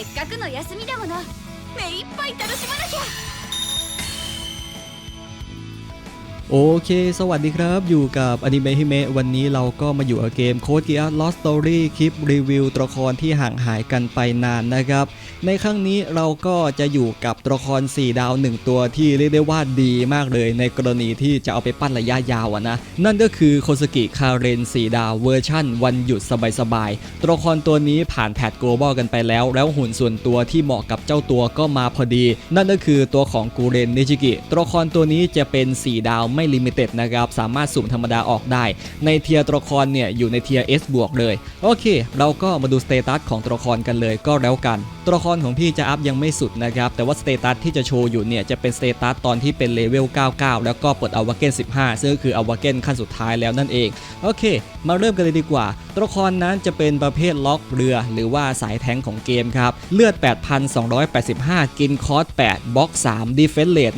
せっかくの休みだもの。目いっぱい楽しまなきゃ。 โอเค สวัสดีครับ อยู่กับอนิเมะฮิเมะวันนี้เราก็มาอยู่กับเกมโคดเกียร์ Lost Story คลิปรีวิวตัวละครที่ห่างหายกันไปนานนะครับ ในครั้งนี้เราก็จะอยู่กับตัวละคร 4 ดาว 1 ตัวที่เรียกได้ว่าดีมากเลย ในกรณีที่จะเอาไปปั้นระยะยาวนะ นั่นก็คือโคสกิคาเรน 4 ดาวเวอร์ชั่น วันหยุดสบายๆตัวละครตัวนี้ผ่านแพท global กันไปแล้ว แล้วหุ่นส่วนตัวที่เหมาะกับเจ้าตัวก็มาพอดี นั่นก็คือตัวของกูเรนนิจิกิตัวละครตัวนี้จะเป็น 4 ดาวไม่ลิมิเต็ดนะครับ สามารถสุ่มธรรมดาออกได้ ในเทียร์ตัวละครเนี่ยอยู่ในเทียร์ S บวกเลย โอเค เราก็มาดูสเตตัสของตัวละครกันเลยก็แล้วกัน ตัวละครของพี่จะอัพยังไม่สุดนะครับ แต่ว่าสเตตัสที่จะโชว์อยู่เนี่ยจะเป็นสเตตัสตอนที่เป็นเลเวล 99 แล้วก็เปิดอวาเกน 15 ซึ่งก็คืออวาเกนขั้นสุดท้ายแล้วนั่นเอง โอเค มาเริ่มกันเลยดีกว่า ตัวละครนั้นจะเป็นประเภทล็อกเรือ หรือว่าสายแทงของเกมครับ เลือด 8,285 กินคอร์ส8บล็อก 3 ดีเฟนเลต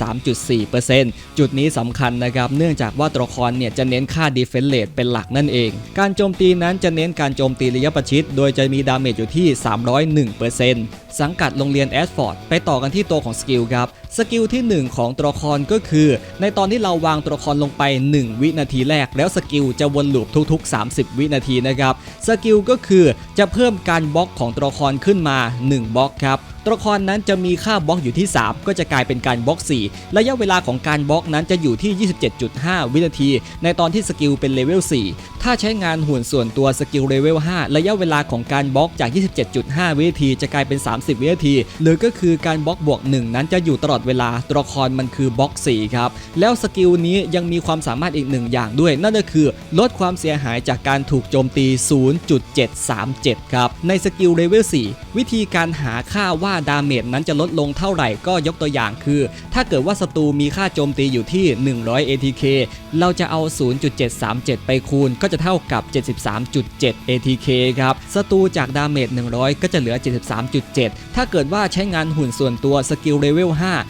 1,223.4%จุดนี้สำคัญนะครับ เนื่องจากว่าตัวละครเนี่ยจะเน้นค่าดีเฟนเลตเป็นหลักนั่นเอง การโจมตีนั้นจะเน้นการโจมตีระยะประชิด โดยจะมีดาเมจอยู่ที่301%สังกัดโรงเรียนแอสฟอร์ดไปต่อกันที่ตัวของสกิลครับสกิลที่ 1 ของตัวละครก็คือ ในตอนที่เราวางตัวละครลงไป 1 วินาทีแรก แล้วสกิลจะวนลูปทุก ๆ 30 วินาทีนะครับสกิลก็คือจะเพิ่มการบล็อกของตัวละครขึ้นมา 1บล็อกครับตัวละครนั้นจะมีค่าบล็อกอยู่ที่ 3 ก็จะกลายเป็นการบล็อก 4 ระยะเวลาของการบล็อกนั้นจะอยู่ที่ 27.5 วินาที ในตอนที่สกิลเป็นเลเวล 4 ถ้าใช้งานหุ่นส่วนตัวสกิลเลเวล 5 ระยะเวลาของการบล็อกจาก 27.5 วินาที จะกลายเป็น 30 วินาที หรือก็คือการบล็อกบวก 1 นั้นจะอยู่ตลอดเวลาตัวละครมันคือบล็อก4ครับแล้วสกิลนี้ยังมีความสามารถอีกหนึ่งอย่างด้วย นั่นก็คือลดความเสียหายจากการถูกโจมตี 0.737 ครับ ในสกิลเลเวล4วิธีการหาค่าว่าดาเมจนั้นจะลดลงเท่าไหร่ก็ยกตัวอย่างคือ ถ้าเกิดว่าศัตรูมีค่าโจมตีอยู่ที่ 100 ATK เราจะเอา 0.737 ไปคูณก็จะเท่ากับ 73.7 ATK ครับศัตรูจากดาเมจ100 ก็จะเหลือ 73.7 ถ้าเกิดว่าใช้งานหุ่นส่วนตัวสกิลเลเวล5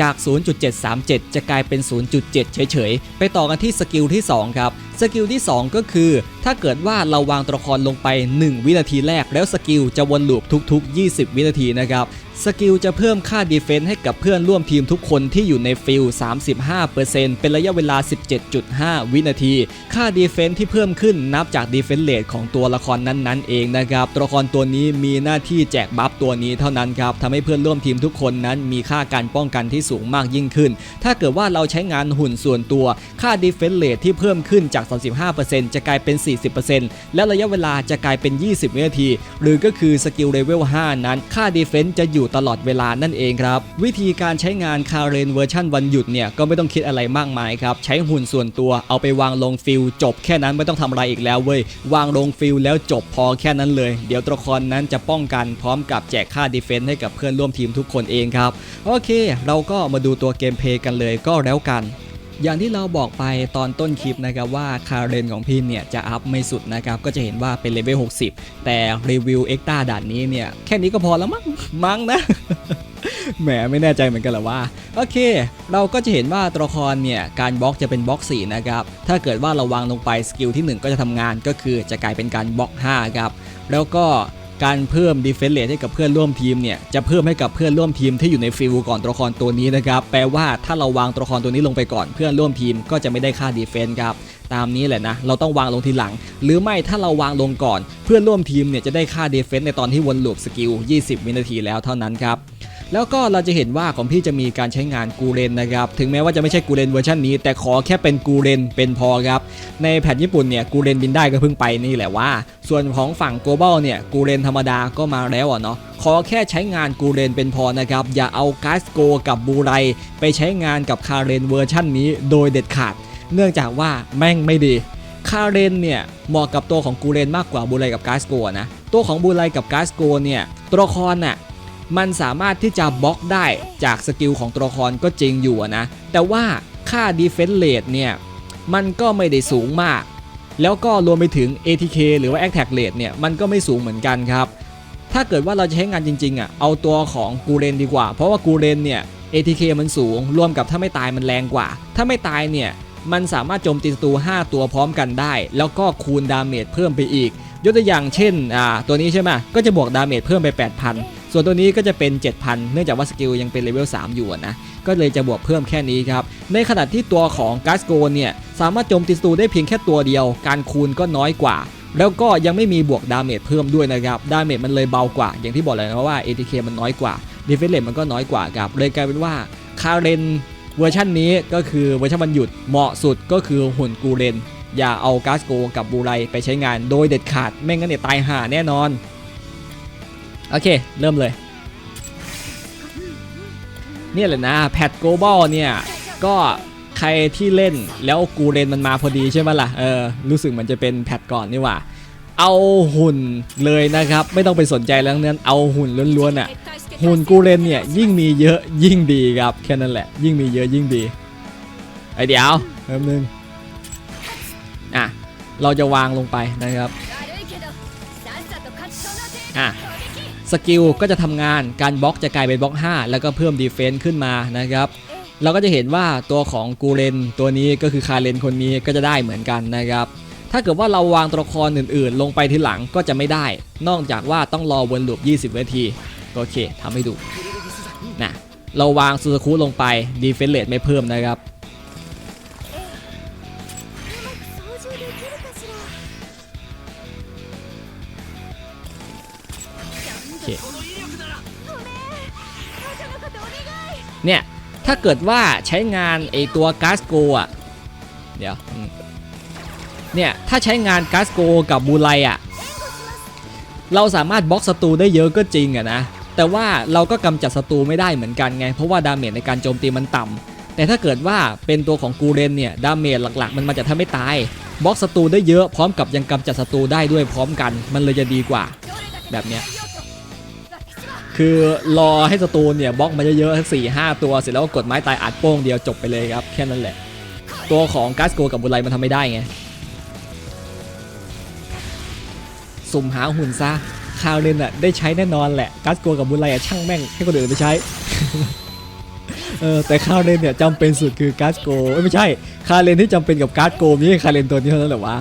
จาก 0.737 จะกลายเป็น 0.7 เฉยๆ ไปต่อกันที่สกิลที่ 2 ครับ สกิลที่ 2 ก็คือ ถ้าเกิดว่าเราวางตัวละครลงไป 1 วินาทีแรก แล้วสกิลจะวนลูปทุก ๆ 20 วินาทีนะครับ สกิลจะเพิ่มค่าดีเฟนส์ให้กับเพื่อนร่วมทีมทุกคนที่อยู่ในฟิล 35%เป็นระยะเวลา 17.5 วินาที ค่าดีเฟนส์ที่เพิ่มขึ้นนับจากดีเฟนส์เลทของตัวละครนั้นๆ เองนะครับ ตัวละครตัวนี้มีหน้าที่แจกบัฟตัวนี้เท่านั้นครับทำให้เพื่อนร่วมทีมทุกคนนั้นมีค่าการป้องกันที่สูงมากยิ่งขึ้น ถ้าเกิดว่าเราใช้งานหุ่นส่วนตัว ค่าดีเฟนส์เลทที่เพิ่มขึ้นจาก 35%จะกลายเป็น 40%และระยะเวลาจะกลายเป็น 20 วินาที หรือก็คือสกิลเลเวล 5 นั้น ค่าดีเฟนส์จะอยู่ตลอดเวลานั่นเองครับ วิธีการใช้งานคาเรนเวอร์ชันวันหยุดเนี่ย ก็ไม่ต้องคิดอะไรมากมายครับ ใช้หุ่นส่วนตัวเอาไปวางลงฟิลจบแค่นั้นไม่ต้องทำอะไรอีกแล้วเว้ย วางลงฟิลแล้วจบพอแค่นั้นเลย เดี๋ยวตัวละครนั้นจะป้องกันพร้อมกับแจกค่าดีเฟนส์ให้กับเพื่อนร่วมทีมทุกคนเองครับ โอเค เราก็็มาดูตัวเกมเพย์กันเลยก็แล้วกัน อย่างที่เราบอกไปตอนต้นคลิปนะครับว่าคาเรนของพี่เนี่ยจะอัพไม่สุดนะครับ ก็จะเห็นว่าเป็นเลเวล 60 แต่รีวิวเอ็กตาด่านนี้เนี่ย แค่นี้ก็พอแล้วมั้งมั้งนะแหมไม่แน่ใจเหมือนกันแหละว่า โอเค เราก็จะเห็นว่าตัวละครเนี่ย การบล็อกจะเป็นบล็อก 4 นะครับ ถ้าเกิดว่าเราวางลงไปสกิลที่ 1 ก็จะทำงานก็คือจะกลายเป็นการบล็อก 5 ครับ แล้วก็ การเพิ่มดีเฟนเลให้กับเพื่อนร่วมทีมเนี่ยจะเพิ่มให้กับเพื่อนร่วมทีมที่อยู่ในฟิลก่อนตัวละครตัวนี้นะครับแปลว่าถ้าเราวางตัวละครตัวนี้ลงไปก่อนเพื่อนร่วมทีมก็จะไม่ได้ค่าดีเฟนครับตามนี้แหละนะเราต้องวางลงทีหลัง หรือไม่ถ้าเราวางลงก่อน เพื่อนร่วมทีมเนี่ยจะได้ค่าดีเฟนในตอนที่วนลูปสกิล 20 วินาทีแล้วเท่านั้นครับ แล้วก็เราจะเห็นว่าของพี่จะมีการใช้งานกูเรนนะครับ ถึงแม้ว่าจะไม่ใช่กูเรนเวอร์ชันนี้ แต่ขอแค่เป็นกูเรนเป็นพอครับ ในแผ่นญี่ปุ่นเนี่ยกูเรนบินได้ก็เพิ่งไปนี่แหละว่า ส่วนของฝั่ง global เนี่ยกูเรนธรรมดาก็มาแล้วอะเนาะขอแค่ใช้งานกูเรนเป็นพอนะครับ อย่าเอากาสโกกับบูไรไปใช้งานกับคาเรนเวอร์ชันนี้โดยเด็ดขาด เนื่องจากว่าแม่งไม่ดีคาเรนเนี่ยเหมาะกับตัวของกูเรนมากกว่าบูไรกับกาสโกนะตัวของบูไรกับกาสโกเนี่ยตัวละครน่ะ มันสามารถที่จะบล็อกได้จากสกิลของตัวละครก็จริงอยู่นะ แต่ว่าค่า Defense Rate เนี่ยมันก็ไม่ได้สูงมาก แล้วก็รวมไปถึง ATK หรือว่า Attack Rate เนี่ยมันก็ไม่สูงเหมือนกันครับ ถ้าเกิดว่าเราจะใช้งานจริงๆอะเอาตัวของกูเรนดีกว่า เพราะว่ากูเรนเนี่ย ATK มันสูง รวมกับถ้าไม่ตายมันแรงกว่า ถ้าไม่ตายเนี่ยมันสามารถโจมตีศัตรู 5 ตัวพร้อมกันได้ แล้วก็คูณดาเมจเพิ่มไปอีก ยกตัวอย่างเช่นอ่าตัวนี้ใช่ไหมก็จะบวกดาเมจเพิ่มไป 8,000 ส่วนตัวนี้ก็จะเป็น 7,000 เนื่องจากว่าสกิลยังเป็นเลเวล3อยู่นะ ก็เลยจะบวกเพิ่มแค่นี้ครับ ในขณะที่ตัวของกาสโกนเนี่ย สามารถโจมตีศัตรูได้เพียงแค่ตัวเดียว การคูณก็น้อยกว่า แล้วก็ยังไม่มีบวกดาเมจเพิ่มด้วยนะครับ ดาเมจมันเลยเบากว่า อย่างที่บอกเลยนะว่า ATK มันน้อยกว่าดีเฟนเลมันก็น้อยกว่าครับ เลยกลายเป็นว่าคาเรนเวอร์ชันนี้ก็คือเวอร์ชันวันหยุดเหมาะสุดก็คือหุ่นกูเรนอย่าเอากาสโกกับบูไรไปใช้งานโดยเด็ดขาดไม่งั้นเนี่ยตายห่าแน่นอน โอเค เริ่มเลย เนี่ยแหละนะแพทโกลบอลเนี่ย ก็ใครที่เล่นแล้วกูเรนมันมาพอดีใช่ไหมล่ะ เออ รู้สึกมันจะเป็นแพทก่อนนี่ว่า เอาหุ่นเลยนะครับ ไม่ต้องไปสนใจเรื่องนั้น เอาหุ่นล้วนๆอะ หุ่นกูเรนเนี่ยยิ่งมีเยอะยิ่งดีครับ แค่นั้นแหละ ยิ่งมีเยอะยิ่งดี ไอเดียวเพิ่มนึงอะ เราจะวางลงไปนะครับ อะ สกิลก็จะทำงานการบล็อกจะกลายเป็นบล็อก 5 แล้วก็เพิ่มดีเฟนซ์ขึ้นมานะครับเราก็จะเห็นว่าตัวของกูเรนตัวนี้ก็คือคาเรนคนนี้ก็จะได้เหมือนกันนะครับถ้าเกิดว่าเราวางตัวละครอื่นๆ ลงไปทีหลังก็จะไม่ได้ นอกจากว่าต้องรอวนลูป 20 นาทีโอเคทำให้ดูนะเราวางซูซาคุลงไปดีเฟนเลตไม่เพิ่มนะครับ ถ้าเกิดว่าใช้งานไอตัวก๊าซโกอะเดี๋ยวเนี่ยถ้าใช้งานก๊าซโกกับบูไลอะเราสามารถบล็อกศัตรูได้เยอะก็จริงอะนะแต่ว่าเราก็กำจัดศัตรูไม่ได้เหมือนกันไง เพราะว่าดาเมจในการโจมตีมันต่ำ แต่ถ้าเกิดว่าเป็นตัวของกูเรนเนี่ยดาเมจหลักๆ มันมาจากถ้าไม่ตายบล็อกศัตรูได้เยอะพร้อมกับยังกำจัดศัตรูได้ด้วยพร้อมกัน มันเลยจะดีกว่า แบบเนี้ย คือรอให้ศัตรูเนี่ยบล็อกมาเยอะๆสักสี่ห้าตัวเสร็จแล้วก็กดไม้ตายอัดโป้งเดียวจบไปเลยครับ แค่นั้นแหละ ตัวของกัสโกกับบุไรมันทำไม่ได้ไง สุ่มหาหุ่นซะคาวเรนอะได้ใช้แน่นอนแหละกัสโกกับบุไรอะช่างแม่งให้คนอื่นไปใช้ เออแต่คาวเรนเนี่ยจำเป็นสุดคือกัสโกไม่ใช่คาเรนที่จำเป็นกับกัสโกมีแค่คาเรนตัวนี้เท่านั้นแหละวะ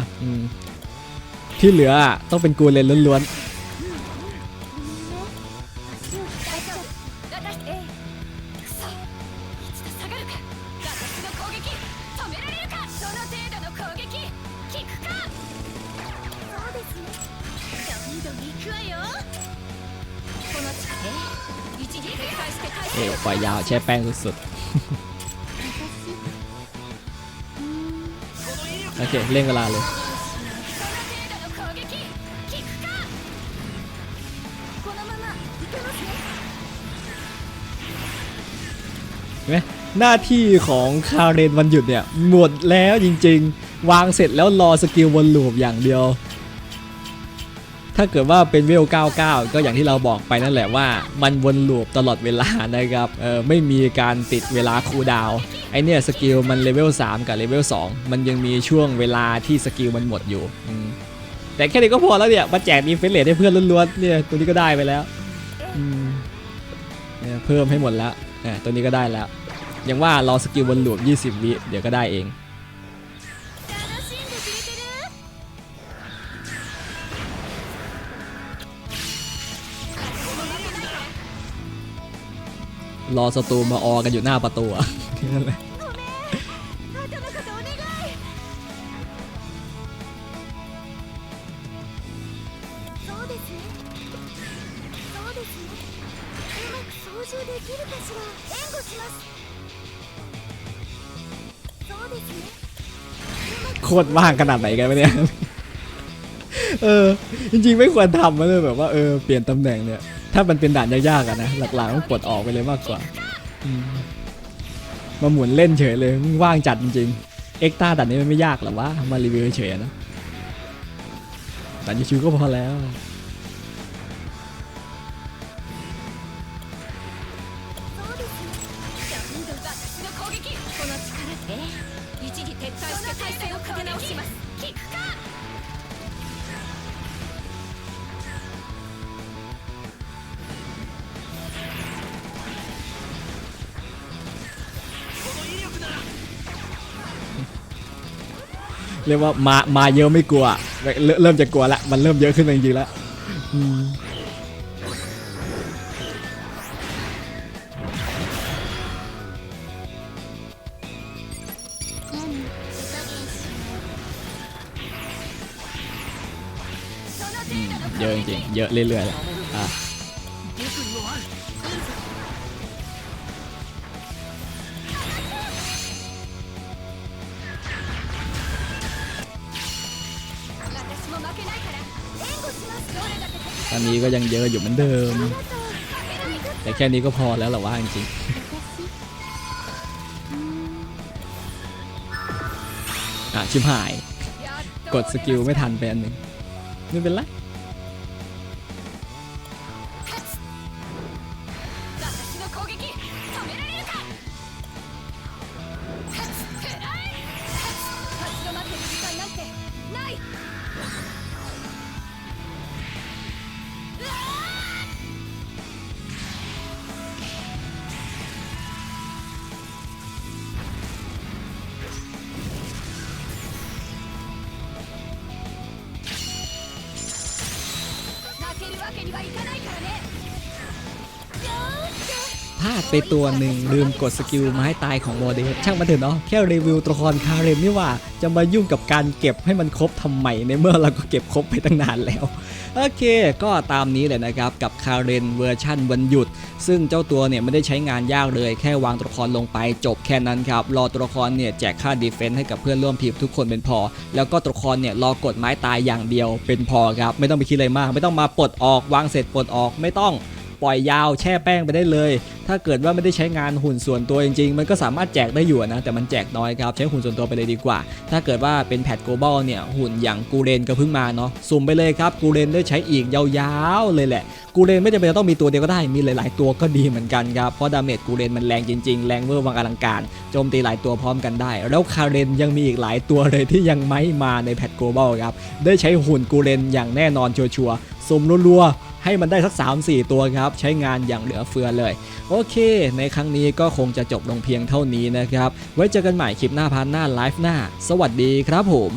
ที่เหลือต้องเป็นกูเรนล้วนๆ แล้วใช้แป้งสุดๆ โอเค เล่นเวลาเลยเห็ไหมหน้าที่ของคาเรนวันหยุดเนี่ย หมดแล้วจริงๆ วางเสร็จแล้วรอสกิลวนลูปอย่างเดียว ถ้าเกิดว่าเป็นเวล 99 ก็อย่างที่เราบอกไปนั่นแหละว่า มันวนลูปตลอดเวลานะครับเออไม่มีการติดเวลาคูลดาวไอเนี่ยสกิลมันเลเวล 3 กับเลเวล 2 มันยังมีช่วงเวลาที่สกิลมันหมดอยู่ แต่แค่นี้ก็พอแล้วเนี่ย มาแจกดีเฟนเลตให้เพื่อนล้วนๆเนี่ยตัวนี้ก็ได้ไปแล้วอืมเนี่ยเพิ่มให้หมดแล้วเนี่ตัวนี้ก็ได้แล้วย่างว่ารอสกิลวนลูป 20 วิเดี๋ยวก็ได้เอง รอสตูมาออกันอยู่หน้าประตูนี่นั่นแหละโคตรบ้างขนาดไหนกันวะเนี่ย เออ จริงๆ ไม่ควรทำนะเลยแบบว่า เออ เปลี่ยนตำแหน่งเนี่ย ถ้ามันเป็นด่านยากๆอะนะ หลักๆต้องปลดออกไปเลยมากกว่าอืมมาหมุนเล่นเฉยเลยมึงว่างจัดจริงๆ เอ็กต้าด่านนี้มันไม่ยากหรอวะ มารีวิวเฉยๆนะด่านชิวๆก็พอแล้ว そうですねどんどん私の攻撃この力で一時撤退して体勢を立て直します เรียกว่ามามาเยอะไม่กลัว เริ่มจะกลัวละมันเริ่มเยอะขึ้นจริงๆแล้วเยอะจริงๆเยอะเรื่อยๆางนี้ก็ยังเยอะอยู่เหมือนเดิม แต่แค่นี้ก็พอแล้วหรอว่าจริงอะชิมหาย กดสกิลไม่ทันไปอันหนึ่งไม่เป็นไร はいかない พลาดไปตัวหนึ่งลืมกดสกิลไม้ตายของโมเดลช่างมันเถอะเนาะแค่รีวิวตัวละครคาเรนนี่ว่าจะมายุ่งกับการเก็บให้มันครบทำไมในเมื่อเราก็เก็บครบไปตั้งนานแล้วโอเค ก็ตามนี้เลยนะครับกับคาเรนเวอร์ชั่นวันหยุด ซึ่งเจ้าตัวเนี่ยไม่ได้ใช้งานยากเลย แค่วางตัวละครลงไปจบแค่นั้นครับ รอตัวละครเนี่ยแจกค่าดีเฟนส์ให้กับเพื่อนร่วมทีมทุกคนเป็นพอ แล้วก็ตัวละครเนี่ยรอกดไม้ตายอย่างเดียวเป็นพอครับ ไม่ต้องไปคิดอะไรมาก ไม่ต้องมาปลดออกวางเสร็จปลดออกไม่ต้อง ปล่อยยาวแช่แป้งไปได้เลย ถ้าเกิดว่าไม่ได้ใช้งานหุ่นส่วนตัวจริงๆ มันก็สามารถแจกได้อยู่นะ แต่มันแจกน้อยครับ ใช้หุ่นส่วนตัวไปเลยดีกว่า ถ้าเกิดว่าเป็นแพทโกลบอลเนี่ยหุ่นอย่างกูเรนก็เพิ่งมาเนาะสุ่มไปเลยครับกูเรนได้ใช้อีกยาวๆเลยแหละกูเรนไม่จำเป็นจะต้องมีตัวเดียวก็ได้มีหลาย ๆ ตัวก็ดีเหมือนกันครับเพราะดาเมจกูเรนมันแรงจริงๆ แรงเวอร์วังอลังการโจมตีหลายตัวพร้อมกันได้ แล้วคาเรนยังมีอีกหลายตัวเลยที่ยังไม่มาในแพทโกลบอลครับได้ใช้หุ่นกูเรนอย่างแน่นอนชัวร์ๆสุ่มรัวๆ ให้มันได้สัก 3-4 ตัวครับ ใช้งานอย่างเหลือเฟือเลย โอเค ในครั้งนี้ก็คงจะจบลงเพียงเท่านี้นะครับ ไว้เจอกันใหม่คลิปหน้าพันหน้าไลฟ์หน้า สวัสดีครับผม